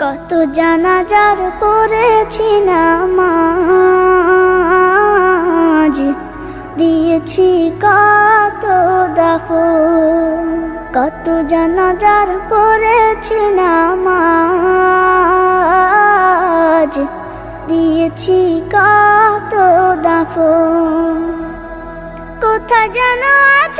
কত জানা জানাজার পড়েছি নামাজ। দিয়েছি কত দাফন। কত জানাজার পড়েছি নামাজ। দিয়েছি কত দাফন। কোথা যেন আছে